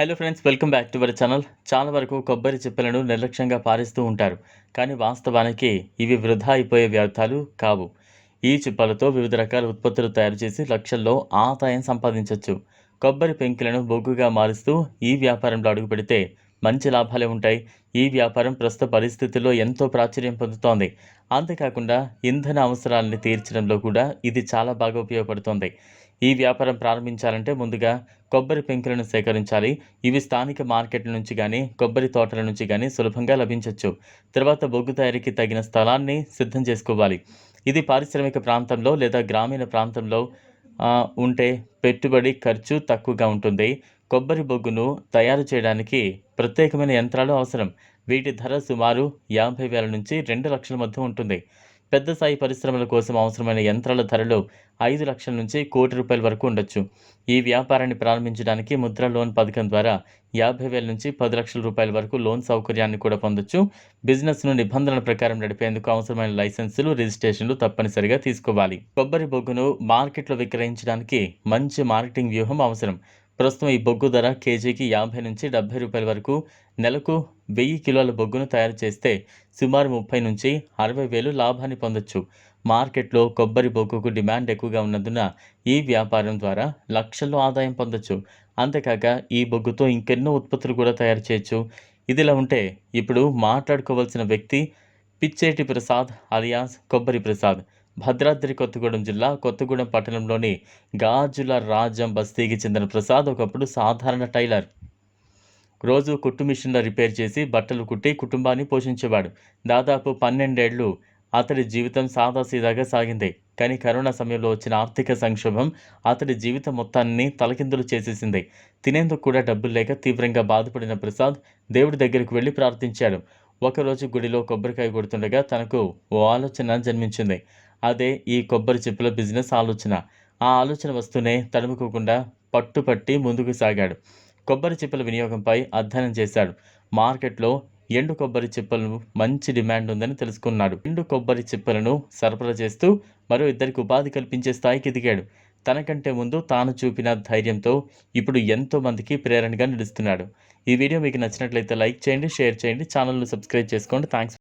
Hello friends welcome back to our channel చాలా వరకు కొబ్బరి చిప్పలను నిర్లక్ష్యంగా పారిస్తూ ఉంటారు. కానీ వాస్తవానికి ఇవి వృధా అయిపోయే వ్యర్థాలు కావు. ఈ చిప్పలతో వివిధ రకాల ఉత్పత్తులు తయారు చేసి లక్షల్లో ఆదాయం సంపాదించవచ్చు కొబ్బరి పెంకులను బొగ్గుగా మారుస్తూ ఈ వ్యాపారంలో అడుగుపెడితే మంచి లాభాలే ఉంటాయి. ఈ వ్యాపారం ప్రస్తుత పరిస్థితుల్లో ఎంతో ప్రాచుర్యం పొందుతోంది. అంతేకాకుండా ఇంధన అవసరాలను తీర్చడంలో కూడా ఇది చాలా బాగా ఉపయోగపడుతోంది. ఈ వ్యాపారం ప్రారంభించాలంటే ముందుగా కొబ్బరి పెంకులను సేకరించాలి. ఇవి స్థానిక మార్కెట్ల నుంచి కానీ కొబ్బరి తోటల నుంచి కానీ సులభంగా లభించవచ్చు తర్వాత బొగ్గు తయారీకి తగిన స్థలాన్ని సిద్ధం చేసుకోవాలి. ఇది పారిశ్రామిక ప్రాంతంలో లేదా గ్రామీణ ప్రాంతంలో ఉంటే పెట్టుబడి ఖర్చు తక్కువగా ఉంటుంది. కొబ్బరి బొగ్గును తయారు చేయడానికి ప్రత్యేకమైన యంత్రాలు అవసరం. వీటి ధర సుమారు యాభై వేల నుంచి రెండు లక్షల మధ్య ఉంటుంది. పెద్ద స్థాయి పరిశ్రమల కోసం అవసరమైన యంత్రాల ధరలు ఐదు లక్షల నుంచి కోటి రూపాయల వరకు ఉండొచ్చు. ఈ వ్యాపారాన్ని ప్రారంభించడానికి ముద్ర లోన్ పథకం ద్వారా యాభై వేల నుంచి పది లక్షల రూపాయల వరకు లోన్ సౌకర్యాన్ని కూడా పొందొచ్చు. బిజినెస్ను నిబంధనల ప్రకారం నడిపేందుకు అవసరమైన లైసెన్సులు రిజిస్ట్రేషన్లు తప్పనిసరిగా తీసుకోవాలి. కొబ్బరి బొగ్గును మార్కెట్లో విక్రయించడానికి మంచి మార్కెటింగ్ వ్యూహం అవసరం. ప్రస్తుతం ఈ బొగ్గు ధర కేజీకి యాభై నుంచి డెబ్బై రూపాయల వరకు నెలకు వెయ్యి కిలోల బొగ్గును తయారు చేస్తే సుమారు ముప్పై నుంచి అరవై వేలు లాభాన్ని పొందొచ్చు. మార్కెట్లో కొబ్బరి బొగ్గుకు డిమాండ్ ఎక్కువగా ఉన్నందున ఈ వ్యాపారం ద్వారా లక్షల్లో ఆదాయం పొందొచ్చు. అంతేకాక ఈ బొగ్గుతో ఇంకెన్నో ఉత్పత్తులు కూడా తయారు చేయొచ్చు. ఇదిలా ఉంటే ఇప్పుడు మాట్లాడుకోవాల్సిన వ్యక్తి పిచ్చేటి ప్రసాద్ అలియాస్ కొబ్బరి ప్రసాద్. భద్రాద్రి కొత్తగూడెం జిల్లా కొత్తగూడెం పట్టణంలోని గాజుల రాజం బస్తీకి చెందిన ప్రసాద్ ఒకప్పుడు సాధారణ టైలర్. రోజు కుట్టు మిషన్లో రిపేర్ చేసి బట్టలు కుట్టి కుటుంబాన్ని పోషించేవాడు. దాదాపు పన్నెండేళ్ళు అతడి జీవితం సాదాసీదాగా సాగింది. కానీ కరోనా సమయంలో వచ్చిన ఆర్థిక సంక్షోభం అతడి జీవిత మొత్తాన్ని తలకిందులు చేసేసింది. తినేందుకు కూడా డబ్బులు లేక తీవ్రంగా బాధపడిన ప్రసాద్ దేవుడి దగ్గరికి వెళ్ళి ప్రార్థించాడు. ఒకరోజు గుడిలో కొబ్బరికాయ కొడుతుండగా తనకు ఓ ఆలోచన జన్మించింది. అదే ఈ కొబ్బరి చెప్పుల బిజినెస్ ఆలోచన. ఆ ఆలోచన వస్తూనే తడుముకోకుండా పట్టుపట్టి ముందుకు సాగాడు. కొబ్బరి చిప్పల వినియోగంపై అధ్యయనం చేశాడు. మార్కెట్లో ఎండు కొబ్బరి చిప్పలను మంచి డిమాండ్ ఉందని తెలుసుకున్నాడు. ఎండు కొబ్బరి చిప్పలను సరఫరా చేస్తూ మరో ఇద్దరికి ఉపాధి కల్పించే స్థాయికి ఎదిగాడు. తనకంటే ముందు తాను చూపిన ధైర్యంతో ఇప్పుడు ఎంతో మందికి ప్రేరణగా నిలుస్తున్నాడు. ఈ వీడియో మీకు నచ్చినట్లయితే లైక్ చేయండి షేర్ చేయండి ఛానల్ను సబ్స్క్రైబ్ చేసుకోండి. థ్యాంక్స్